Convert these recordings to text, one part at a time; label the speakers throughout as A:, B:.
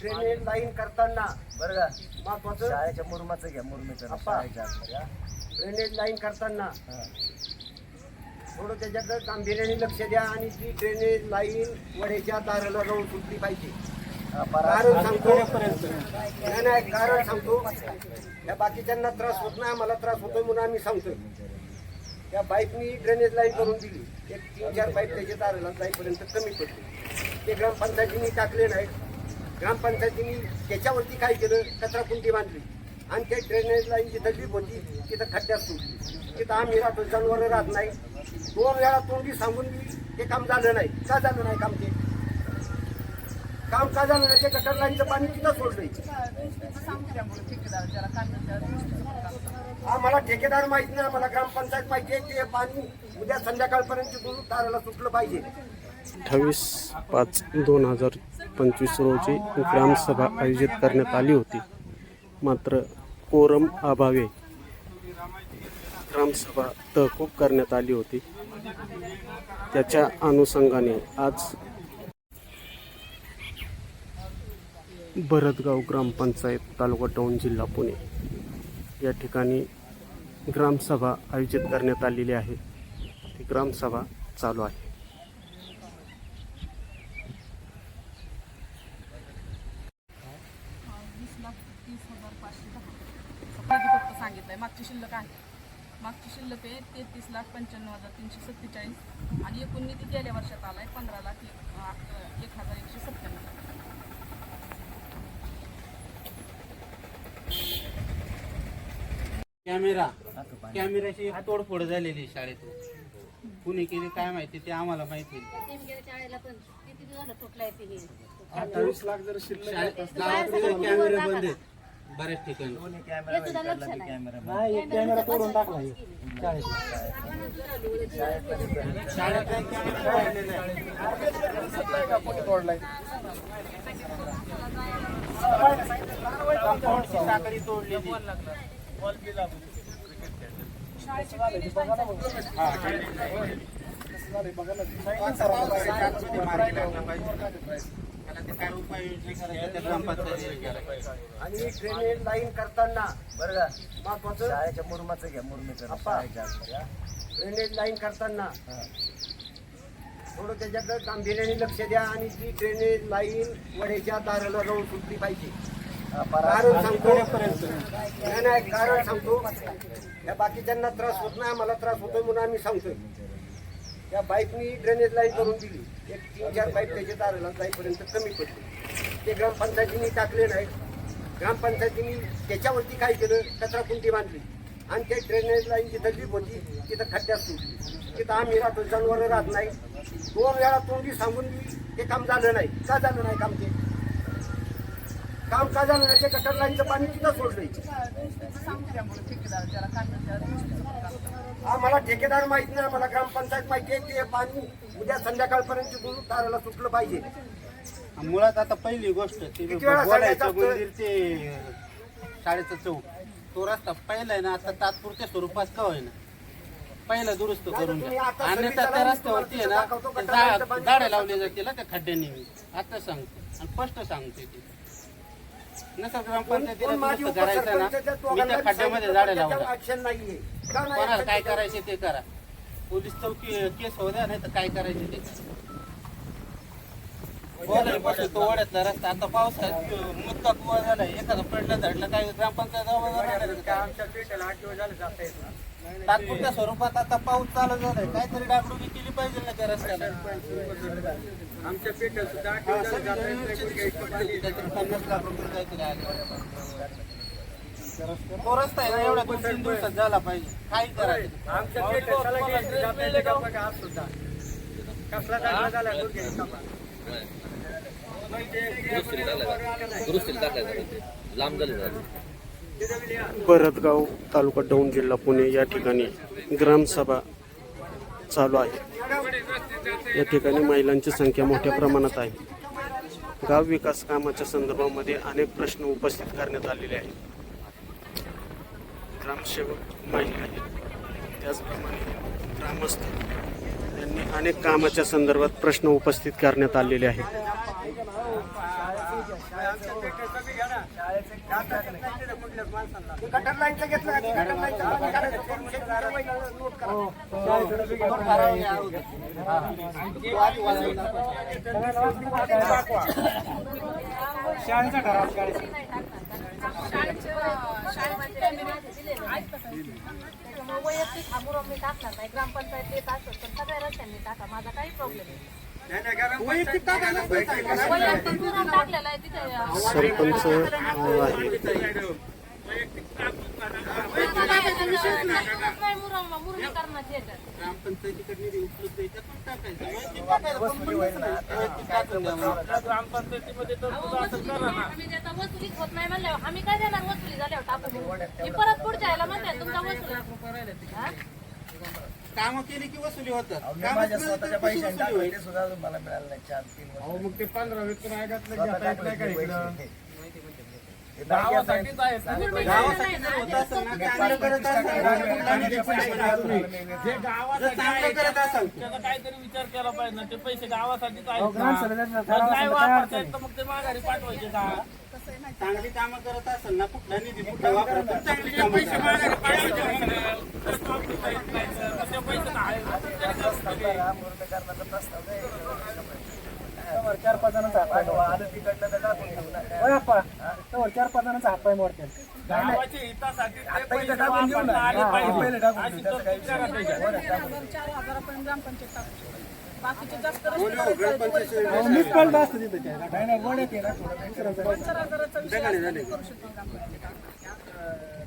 A: Drainage line करताना.
B: बरं का?
A: महत्वाचं
B: शाळेच्या मुरमाचं घ्या मुरमीचं
A: अप्पा.
B: शाळेच्या आतमध्ये, हा?
A: ड्रेनेज लाईन करताना.
B: हा.
A: थोडं त्याच्याकडे गांभीर्याने लक्ष द्या आणि ती ड्रेनेज लाईन वड्याच्या दाराला जाऊन सुटली पाहिजे.
B: हा, परा-
A: कारण सांगतो नाही नाही कारण सांगतो. या बाकीच्यांना त्रास होत नाही आम्हाला त्रास होतोय म्हणून आम्ही सांगतोय. त्या पाईपनी ड्रेनेज लाईन करून दिली. एक तीन चार पाईप त्याच्या दाराला जाईपर्यंत कमी पडते ते ग्रामपंचायतीने टाकले नाही ग्रामपंचायतीने त्याच्यावरती काय केलं? कचरा कुंडी बांधली. आणि ते ड्रेनेज लाईन जिथं लीक होती तिथं खड्ड्यात सुटली तिथं आम्ही राहतो जनावरं राहत नाही. दोन वेळा तोंडी सांगून मी ते काम झालं नाही. का झालं नाही काम ते? काम का झालं नाही? ते गटर लाईनचं पाणी तिथं सोडलंय. आम्हाला ठेकेदार माहीत नाही आम्हाला ग्रामपंचायत माहिती आहे ते पाणी उद्या संध्याकाळपर्यंत तिथून दाराला सुटलं पाहिजे.
C: अठ्ठावीस पाच दोन हजार पंचवीस रोजी ग्रामसभा आयोजित करण्यात आली होती. मात्र कोरम अभावे ग्रामसभा तहकूब करण्यात आली होती. त्याच्या अनुषंगाने आज भरतगाव ग्रामपंचायत तालुका दौंड जिल्हा पुणे या ठिकाणी ग्रामसभा आयोजित करण्यात आलेली आहे. ती ग्रामसभा चालू आहे.
D: तीस हजार पाचशे दहा फक्त सांगितलंय मागची शिल्लक आहे मागची शिल्लक आहे तेहतीस लाख पंच्याण्णव हजार तीनशे सत्तेचाळीस आणि एकूण निधी गेल्या वर्षात आलाय पंधरा लाख एक एक हजार एकशे सत्त्याण्णव
E: कॅमेरा. कॅमेऱ्याची एक तोडफोड झालेली आहे शाळेतून. कुणी केली काय माहिती ते आम्हाला माहिती
F: अठ्ठावीस लाख जर शिल्लक
E: शाळेत कॅमेरे बंद आहेत. बऱ्याच ठिकाणी
B: दोन्ही कॅमेरा भेटला बी कॅमेरा बंद.
F: नाही एक कॅमेरा तोडून टाकला हे. शाळेत.
E: शाळेत काही कॅमेरा राहिलेले नाही. कंपाऊंडची साखळी तोडलेली त्याला ते काय उपाययोजना करायच्या त्या ग्रामपंचायतीने केल्या.
A: आणि ड्रेनेज लाईन करताना
B: बरं का
A: महत्वाचं
B: शाळेच्या मुरमाचं घ्या मुरमीचं. शाळेच्या?
A: ड्रेनेज लाईन करताना. थोडं त्याच्याकडे गांभीर्याने लक्ष द्या आणि ती ड्रेनेज लाईन वड्याच्या दाराला जाऊन सुटली पाहिजे कारण सांगतो नाही नाही कारण सांगतो या बाकीच्यांना त्रास होत नाही आम्हाला त्रास होतोय म्हणून आम्ही सांगतोय त्या पाईपनी ड्रेनेज लाईन करून दिली एक तीन चार पाईप त्याच्या दाराला जाईपर्यंत कमी पडते ते ग्रामपंचायतीने टाकले नाही. ग्रामपंचायतीने त्याच्यावरती काय केलं? कचरा कुंडी बांधली. आणि ते ड्रेनेज लाईन जिथं लीक होती तिथं खड्ड्यात सुटली तिथं आम्ही राहतो जनावरं राहत नाही. दोन वेळा तोंडी सांगून ते काम झालं नाही. का झालं नाही काम ते? काम का झालं नाही ते गटर लाईनचं पाणी तिथं सोडलंय. आम्हाला ठेकेदार माहीत नाही आम्हाला ग्रामपंचायत माहिती आहे ते पाणी उद्या संध्याकाळपर्यंत दाराला सुटलं पाहिजे.
E: मुळात आता पहिली गोष्ट ते शाळेचं चौक. तो रस्ता पहिला आहे ना आता तात्पुरत्या स्वरूपात का होईना? पहिला दुरुस्त करून
A: सगळी
E: त्या रस्त्यावरती आहे ना
A: का?
E: झाडं लावले जातील ना त्या खड्ड्यांनी? आता सांगतो. आणि स्पष्ट सांगते ते. नसं ग्रामपंचायतीला
A: माझी
E: करायचं ना?
A: उपसरपंचाच्या
E: मी त्या
A: दोघांना
E: खड्ड्यामध्ये
A: सांगितलं,
E: झाडं
A: पण त्याच्यावर
E: लावणार
A: ऍक्शन नाहीये. का नाही
E: कोणाला
A: action
E: काय? करायचे ते करा. पोलीस चौकी केस होऊ द्या नाही तर काय करायचे ते? करा तो रस्ता. आता पावसाळ्यात मुदका कुवा झाला एखादा पडलं धडलं काय? ग्रामपंचायत तात्पुरत्या स्वरूपात आता पाऊस चालू झालाय. काहीतरी डागडुगी केली पाहिजे ना त्या रस्त्याला.
F: आमच्या पेट्या सुद्धा आठ कोणी काही.
E: काहीतरी पन्नास लाख रुपये काहीतरी आले. तो रस्ता आहे ना एवढ्या दोन तीन दिवसात झाला पाहिजे. काही करायचं
F: आमच्या पेट्या सगळ्या गेली, जात नाहीत का बघा आज सुद्धा. कसला दाखला झाला.
G: दुरुस्तीला टाकायचं. लांब झाले ना
C: भरतगाव तालुका दौंड जिल्हा पुणे या ठिकाणी ग्रामसभा चालू आहे. या ठिकाणी महिलांची संख्या मोठ्या प्रमाणात आहे. गाव विकास कामाच्या संदर्भामध्ये अनेक प्रश्न उपस्थित करण्यात आलेले आहेत. ग्रामसेवक महिला आहेत. त्याचप्रमाणे ग्रामस्थ अनेक कामाच्या संदर्भात प्रश्न उपस्थित करण्यात आलेले आहेत.
A: ते
H: वैयक्तिक हा मुरम मी टाकणार नाही ग्रामपंचायत येत असत सगळ्या रस्त्यांनी टाका माझा काही प्रॉब्लेम नाही
E: वैयक्तिक
H: मुरम टाकलेला आहे तिथे
C: सरपंच अं,
E: ग्रामपंचायतीकडे उपलब्ध आहे त्यातून टाकायचं
H: वसुली आम्ही वसुलीच होत नाही म्हणल्यावर आम्ही काय देणार वसुली झाल्यावर परत पुढच्या यायला म्हणते तुमचा वसुली हा?
E: केली की वसुली होतात
B: माझ्या स्वतःच्या
E: कशी
B: सुद्धा मला मिळालं नाही चार तीन वर्ष
F: मग ते पंधरा वेतन आहे
B: हे आहे.
E: गावासाठी करत करत.
I: त्याचा काहीतरी विचार केला पाहिजे ना ते पैसे गावासाठीच आहेत ना. नाही
F: असेल तर काय
I: वापरता
F: अडचण
I: येत तर मग ते माघारी पाठवायचे का
E: चांगली कामं करत असेल ना कुठला निधी कुठला वापरा पण चांगली कामं
I: पैसे
E: करा.
I: माघारी पाठवायचे कसं वापरता येत नाही सर. मग ते पैसे तर
B: आहे.
F: त्यावर चार पाच जणांचा हात पाय त्यावर चार पाच जणांचा हात पाय मोडतील
I: गावाच्या हितासाठी ते
B: आता
I: पैसे
B: इथं टाकून घेऊ ना.
I: वापरता आले पाहिजे.
B: पहिले टाकून
I: अशी
B: घेऊ. त्याचा काही
I: तरतूद करायला पाहिजे.
D: चार हजारापर्यंत ग्रामपंचायत टाकू शकते. बाकीचे जास्त रस्ते
E: बोलू,
D: करायचे आहेत,
E: ग्रामपंचायत
D: वरिष्ठ
F: अहो, मीच पडलं असतं तिथं. काय नाही आहे ना
D: हजाराचा विषय करू शकतो ग्रामपंचायत.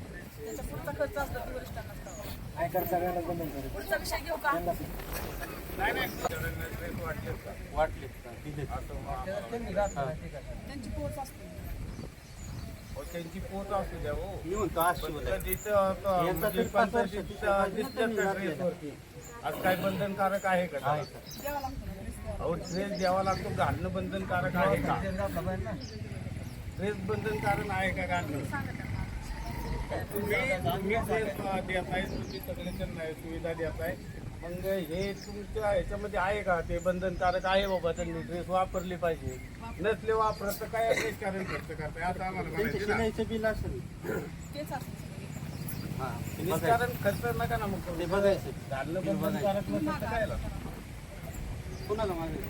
D: त्याचा पुढचा खर्च असतो तो वरिष्ठांनाच करावा.
F: काय कर सगळ्यांना बंधन करू.
D: पुढचा विषय घेऊ का?
E: वाटले का? दिले.
D: त्यांची पोच असते.
F: त्यांची पोच असू द्या हो.
E: मी म्हणतो आठशे होते.
F: तिथं
E: यांचा तरी पाच वर्ष तिथं
F: दिसतं का ड्रेसवरती. आज काय बंधनकारक आहे का. अहो ड्रेस द्यावा लागतो घालणं बंधनकारक आहे का? ड्रेस बंधनकारक आहे का घालणं? तुम्ही तुम्ही ड्रेस देताय तुम्ही सगळे त्यांना सुविधा देताय मग हे तुमच्या ह्याच्यामध्ये आहे का? ते बंधनकारक आहे बाबा त्यांनी ड्रेस वापरली पाहिजे. नसले वापरत तर काय कारण खर्च करताय? आता आम्हाला
E: त्यांच्या
F: म्हणायचे ना.
E: शिलाईचं बिल असेल.
D: तेच असतं. सगळं.
E: हा ते
F: निष्कारण खर्च नका ना मग
E: ते बघायचं.
F: घालणं बंधनकारक नसेल तर काय लागतं?
E: कुणाला मागे.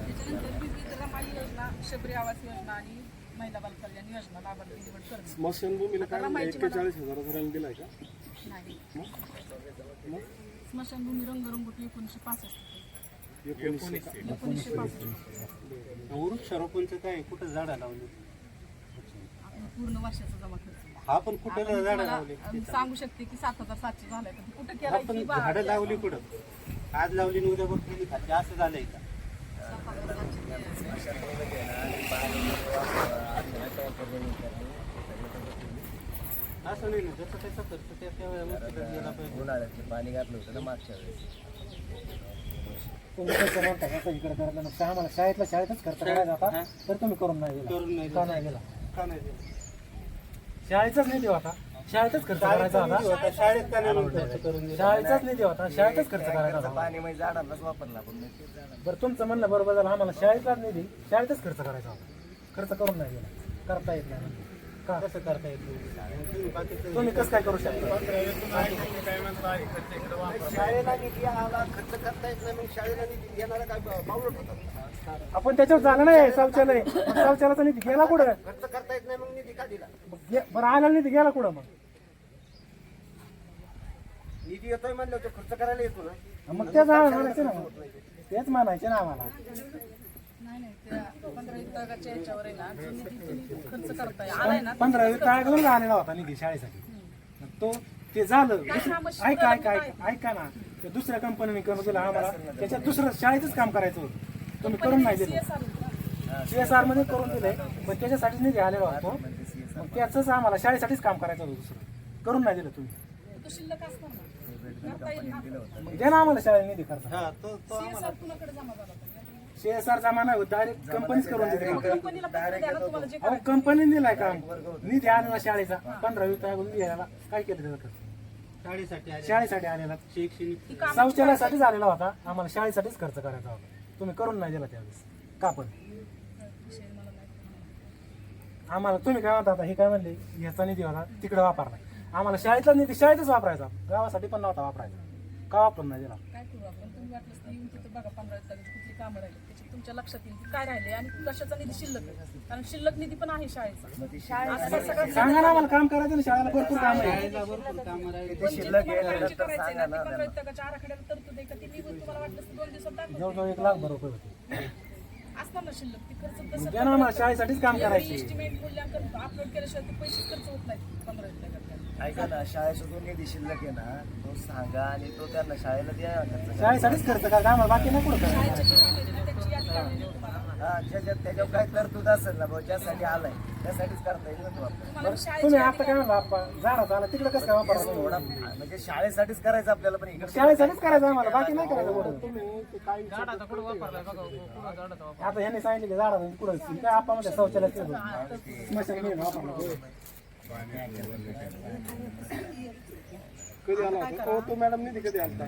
D: त्याच्यानंतर विविध रमाई योजना शबरी आवास योजना आणि महिला बाल कल्याण योजना लाभार्थी निवड करणे
C: स्मशानभूमीला
D: आता रमाईची मला-
C: हजाराचा दिलाय का?
D: नाही. स्मशानभूमी रंगरंगोटी एकोणीसशे पासष्ट. एकोणीसशे पासष्ट.
E: वृक्षारोपणचं काय? कुठं झाडं लावली?
D: आपलं पूर्ण वर्षाचा जमा खर्च.
E: हा पण कुठं
D: मी
E: झाडं लावली?
D: अं, सांगू शकते की सात हजार सातशे झालाय पण कुठं
E: हा
D: केलाय
E: पण
D: की बा-
E: झाडं लावली कुठं? आज लावली आणि उद्या बघ खाली असं झालंय का? असं नाही ना जसं त्याचा खर्च त्या त्या वेळेला गेला पाहिजे
B: उन्हाळ्यात ते पाणी घातलं होतं ना मागच्या वेळेस.
F: इकडे करायला आम्हाला शाळेतला शाळेतच खर्च करायचा होता तर तुम्ही करून नाही गेला.
E: करून नाही
F: का नाही गेला?
E: का नाही?
F: शाळेचाच निधी होता. शाळेतच खर्च करायचा
E: शाळेत
F: होता.
E: शाळेत का नाही खर्च करून?
F: शाळेचाच निधी होता. शाळेतच खर्च करायचा होता.
B: पाणी म्हणजे झाडांनाच वापरला
F: बरं तुमचं म्हणणं बरोबर झालं. आम्हाला शाळेतलाच निधी शाळेतच खर्च करायचा होता. खर्च करून नाही गेला. करता येत नाही. का?
E: कसं करता येत नाही? तुम्ही
F: कसं काय करू शकता.
A: शाळेला निधी आला खर्च करता येत नाही मग शाळेला निधी देणारा काय बावळट होता?
F: आपण त्याच्यावर झालं नाही शौचालय. मग शौचालयाचा निधी गेला कुठं?
A: खर्च करता येत नाही मग निधी का दिला?
F: मग गे- बरं आला निधी गेला कुठं मग?
A: निधी येतोय म्हणलं तो खर्च करायला येतो ना.
F: मग तेच आम्हाला म्हणायचं ना तेच म्हणायचे ना आम्हाला.
D: पंधरा
F: तळाकडून आलेला होता निधी शाळेसाठी. मग तो ते झालं. दुसरं- ऐका ऐका ऐका. ऐका ना. ते दुसऱ्या कंपनीने करून दिलं आम्हाला. त्याच्यात दुसरं शाळेतच काम करायचं होतं. तुम्ही करून नाही दिलं.
D: ना.
F: सीएसआरमध्ये करून दिले पण त्याच्यासाठीच निधी आलेला होतो. मग त्याच आम्हाला शाळेसाठीच काम करायचं होतं दुसरं. करून नाही दिलं तुम्ही.
D: असणार ना.
F: द्या आम्हाला शाळेत निधी खर्च. सीएसआर जमा नाही होत डायरेक्ट कंपनीच करून दिली
D: कंपनीला पत्र द्या ना तुम्हाला? जे
F: अहो कंपनीने दिलाय काम. निधी आणला शाळेचा. पंधरा वीस निधी आला काय केलं त्याचा खर्च
E: शाळेसाठी आले
C: शाळेसाठी आलेला.
E: शैक्षणिक
D: ती कामाची
C: शौचालयासाठीच आलेला होता. आम्हाला शाळेसाठीच खर्च करायचा होता. तुम्ही करून नाही दिला त्यावेळेस. का पण?
D: विषय मला माहिती
C: आम्हाला तुम्ही काय म्हणता आता? हे काय म्हणले? ह्याचा निधी होता. तिकडे वापरला. आम्हाला शाळेतला निधी शाळेतच वापरायचा. गावासाठी पण नव्हता वापरायचा. का वापरून नाही
D: काय करू आपण? तुम्ही वाटलंच तर येऊन तिथं बघा पंधरा तारखेची कुठली कामं राहिली. त्याची तुमच्या लक्षात येईल की काय राहिले आणि कशाचा निधी शिल्लक आहे. कारण शिल्लक निधी पण आहे शाळेचा. असं सगळं
C: सांगा ना आम्हाला काम करायचं ना शाळेला भरपूर काम आहे.
E: शाळेला भरपूर कामं राहिली
D: पण जे तुम्हाला काळजी करायची ना, ती पंधरा तकाच्या आराखड्याला तरतूद आहे का? ती तुम्हाला वाटलं तर दोन दिवसात दाखवते.
C: जवळजवळ एक लाख रुपये होते.
D: असणार ना शिल्लक? ती खर्च तसं
C: द्या ना आम्हाला शाळेसाठीच काम करायचे.
D: एस्टिमेट मूल्यांकन अपलोड केल्याशिवाय ते पैसे खर्च होत नाहीत पंधरा टक्क्यात
B: ऐका ना जो निधी शिल्लक आहे ना तो सांगा आणि तो त्यांना शाळेला द्या खर्च
C: शाळेसाठीच खर्च करायचा आम्हाला बाकी नाही कुठं करायचं
D: शाळेच्या जे कामे दिली त्याची यादी काढून देऊ तुम्हाला.
B: हा ज्याच्यात त्याच्यावर काय तरतूद असेल ना भाऊ ज्यासाठी आलाय त्यासाठीच करता येईल ना तो आपल्याला.
D: तुम्हाला शाळेची
C: तुम्ही
D: यादी
C: आता काय म्हणला आप्पा झाडा आला तिकडे कसं काय वापरला
B: थोडा म्हणजे शाळेसाठीच करायचं आपल्याला पण इकडे
C: शाळेसाठीच करायचं आम्हाला बाकी नाही करायचं कुठं?
J: वापरलाय?
C: आता ह्यांनी सांगितलं की झाडा कुठं काय आपण शौचालय स्मशान वापरला
I: कधी आला होता? हो तो मॅडम निधी कधी आलता?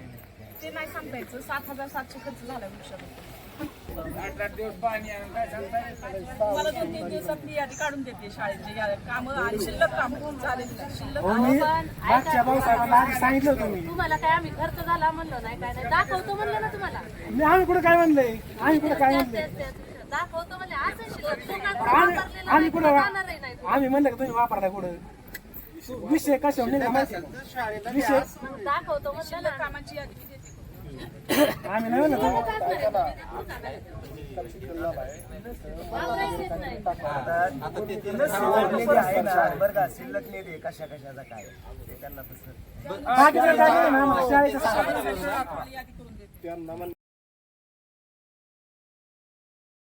D: ते नाही सांगता यायचं सात हजार सातशे खर्च झाला वृक्षारोपण
F: आठ आठ दिवस पाणी आणून काय सांगता येत
D: मला दोन तीन दिवसात मी यादी काढून देते शाळेची. या- कामं आणि शिल्लक कामं. झालेली शिल्लक
C: हो मी मागच्या भाऊसाहेबांना आधी सांगितलं होतं मी.
H: तुम्हाला काय आम्ही खर्च झाला म्हणलो नाही काय नाही. दाखवतो म्हणलं ना तुम्हाला.
C: मी आम्ही कुठं काय म्हणलंय आम्ही कुठं काय म्हणलंय.
H: दाखवतो म्हणजे असं शिल्लक. दुकानात
C: आम्ही
H: वापरलेलं
C: आम्ही
H: नाही,
C: कुठं
H: जाणारही नाही
C: आम्ही म्हणलं का तुम्ही वापरला कुठं? विषय कशा निघा माहिती आहे का?
E: शाळेला
C: विषय
H: दाखवतो म्हणलं ना.
D: शिल्लक कामाची यादी मी देते.
C: आम्ही नाही
H: नाही
B: ना बरं का शिल्लक निधी आहे, कशा कशाचा काय त्यांना तसं
C: नाही